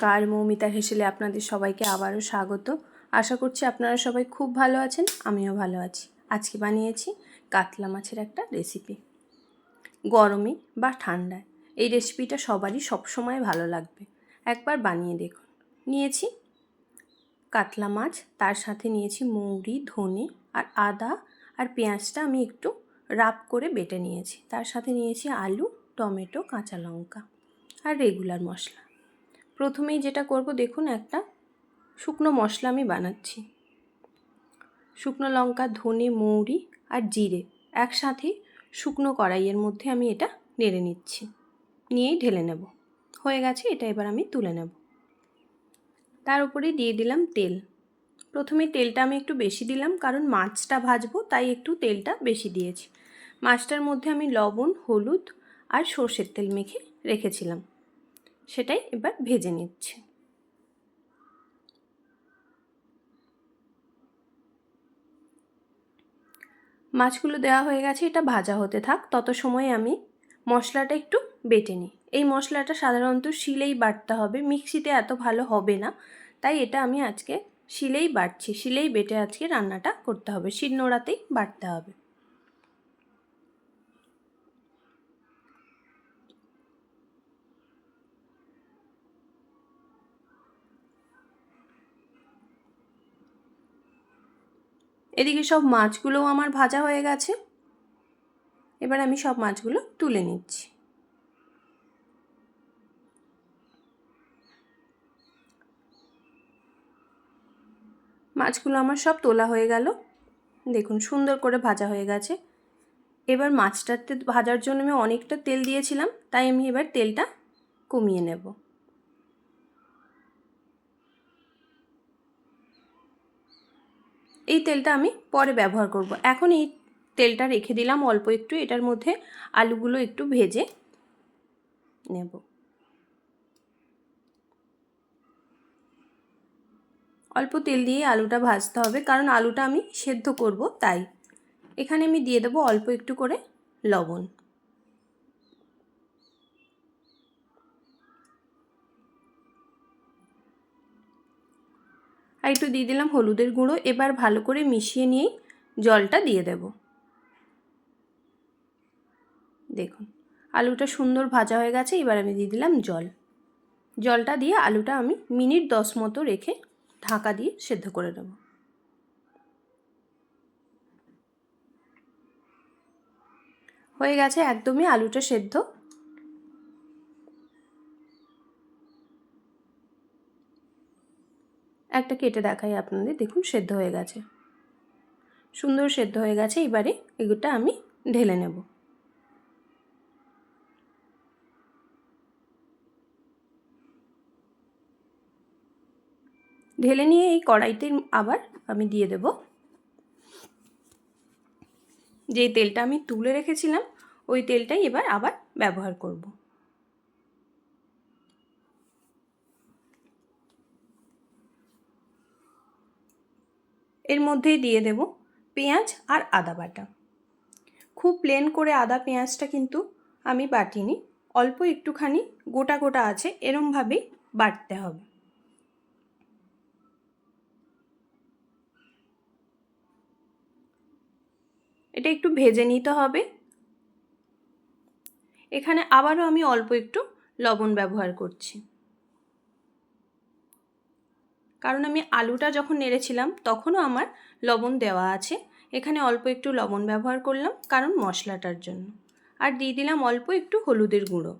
নমস্কার মৌমিতা হেসেলে আপনাদের সবাইকে আবারও স্বাগত। আশা করছি আপনারা সবাই খুব ভালো আছেন, আমিও ভালো আছি। আজকে বানিয়েছি কাতলা মাছের একটা রেসিপি। গরমে বা ঠান্ডায় এই রেসিপিটা সবারই সবসময় ভালো লাগবে। একবার বানিয়ে দেখুন। নিয়েছি কাতলা মাছ, তার সাথে নিয়েছি মৌরি, ধনে আর আদা আর পেঁয়াজটা আমি একটু রাপ করে বেটে নিয়েছি। তার সাথে নিয়েছি আলু, টমেটো, কাঁচা লঙ্কা আর রেগুলার মশলা। প্রথমেই যেটা করব, দেখুন একটা শুকনো মশলা আমি বানাচ্ছি। শুকনো লঙ্কা, ধনে, মৌরি আর জিরে একসাথে শুকনো কড়াইয়ের মধ্যে আমি এটা নেড়ে নিচ্ছি। নিয়েই ঢেলে নেব। হয়ে গেছে, এটা এবার আমি তুলে নেব। তার উপরে দিয়ে দিলাম তেল। প্রথমে তেলটা আমি একটু বেশি দিলাম, কারণ মাছটা ভাজবো, তাই একটু তেলটা বেশি দিয়েছি। মাছটার মধ্যে আমি লবণ, হলুদ আর সর্ষের তেল মেখে রেখেছিলাম। সেটাই এবার ভেজে নিচ্ছে। মাছগুলো দেওয়া হয়ে গেছে, এটা ভাজা হতে থাক, তত সময় আমি মশলাটা একটু বেটে নিই। এই মশলাটা সাধারণত শিলেই বাটতে হবে, মিক্সিতে এত ভালো হবে না, তাই এটা আমি আজকে শিলেই বাটছি, শিলেই বেটে আজকে রান্নাটা করতে হবে, শিলনোড়াতেই বাটতে হবে। এদিকে সব মাছগুলোও আমার ভাজা হয়ে গেছে। এবার আমি সব মাছগুলো তুলে নিচ্ছি। মাছগুলো আমার সব তোলা হয়ে গেল। দেখুন, সুন্দর করে ভাজা হয়ে গেছে। এবার মাছটাতে ভাজার জন্য আমি অনেকটা তেল দিয়েছিলাম, তাই আমি এবার তেলটা কমিয়ে নেব। এই তেলটা আমি পরে ব্যবহার করব। এখন এই তেলটা রেখে দিলাম অল্প একটু, এটার মধ্যে আলুগুলো একটু ভেজে নেব। অল্প তেল দিয়ে আলুটা ভাজতে হবে, কারণ আলুটা আমি সেদ্ধ করব, তাই। এখানে আমি দিয়ে দেবো অল্প একটু করে লবণ। আর একটু দিয়ে দিলাম হলুদের গুঁড়ো। এবার ভালো করে মিশিয়ে নিয়েই জলটা দিয়ে দেব। দেখুন, আলুটা সুন্দর ভাজা হয়ে গেছে, এবার আমি দিয়ে দিলাম জল। জলটা দিয়ে আলুটা আমি মিনিট দশ মতো রেখে ঢাকা দিয়ে সেদ্ধ করে দেবো হয়ে গেছে একদমই আলুটা সেদ্ধ। একটা কেটে দেখাই আপনাদের। দেখুন, সেদ্ধ হয়ে গেছে। সুন্দর সেদ্ধ হয়ে গেছে। এবারে এগুলোটা আমি ঢেলে নেব। ঢেলে নিয়ে এই কড়াইতে আবার আমি দিয়ে দেব। যে তেলটা আমি তুলে রেখেছিলাম, ওই তেলটাই এবার আবার ব্যবহার করব। এর মধ্যেই দিয়ে দেব পেঁয়াজ আর আদা বাটা। খুব প্লেন করে আদা পেঁয়াজটা কিন্তু আমি বাটিনি, অল্প একটুখানি গোটা গোটা আছে, এরমভাবেই বাটতে হবে। এটা একটু ভেজে নিতে হবে। এখানে আবারও আমি অল্প একটু লবণ ব্যবহার করছি। কারণ আমি আলুটা যখন নেড়েছিলাম, তখনও আমার লবণ দেওয়া আছে। এখানে অল্প একটু লবণ ব্যবহার করলাম, কারণ মশলাটার জন্য। আর দিয়ে দিলাম অল্প একটু হলুদের গুঁড়ো।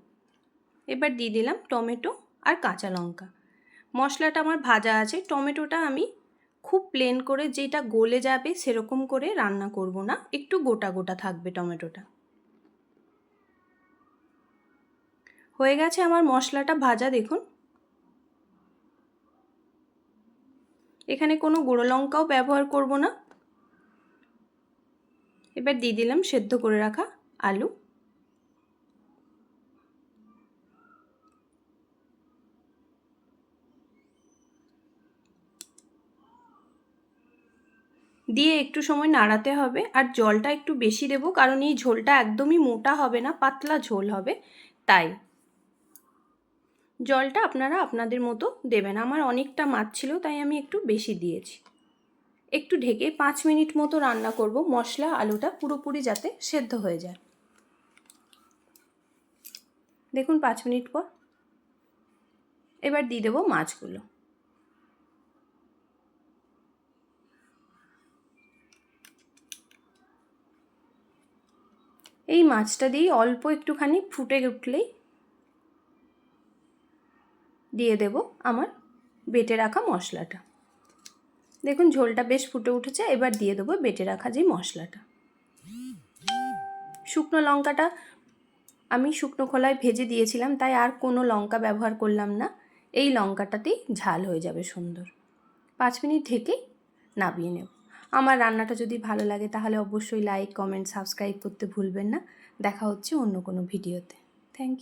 এবার দিয়ে দিলাম টমেটো আর কাঁচা লঙ্কা। মশলাটা আমার ভাজা আছে, টমেটোটা আমি খুব প্লেন করে যেটা গলে যাবে সেরকম করে রান্না করব না, একটু গোটা গোটা থাকবে টমেটোটা। হয়ে গেছে আমার মশলাটা ভাজা, দেখুন। এখানে কোনো গুঁড়ো লঙ্কাও ব্যবহার করব না। এবার দিয়ে দিলাম সেদ্ধ করে রাখা আলু। দিয়ে একটু সময় নাড়াতে হবে আর জলটা একটু বেশি দেব, কারণ এই ঝোলটা একদমই মোটা হবে না, পাতলা ঝোল হবে, তাই। জলটা আপনারা আপনাদের মতো দেবেন। আমার অনেকটা মাছ ছিল, তাই আমি একটু বেশি দিয়েছি। একটু ঢেকে পাঁচ মিনিট মতো রান্না করব। মশলা, আলুটা পুরোপুরি যাতে সেদ্ধ হয়ে যায়। দেখুন, পাঁচ মিনিট পর এবার দিয়ে দেবো মাছগুলো। এই মাছটা দিয়ে অল্প একটুখানি ফুটে উঠলেই দিয়ে দেব আমার বেটে রাখা মশলাটা। দেখুন, ঝোলটা বেশ ফুটে উঠেছে, এবার দিয়ে দেবো বেটে রাখা যে মশলাটা। শুকনো লঙ্কাটা আমি শুকনো খোলায় ভেজে দিয়েছিলাম, তাই আর কোনো লঙ্কা ব্যবহার করলাম না। এই লঙ্কাটাতেই ঝাল হয়ে যাবে সুন্দর। পাঁচ মিনিট ঢেকে নামিয়ে নেব। আমার রান্নাটা যদি ভালো লাগে, তাহলে অবশ্যই লাইক কমেন্ট সাবস্ক্রাইব করতে ভুলবেন না। দেখা হচ্ছে অন্য কোনো ভিডিওতে। Thank you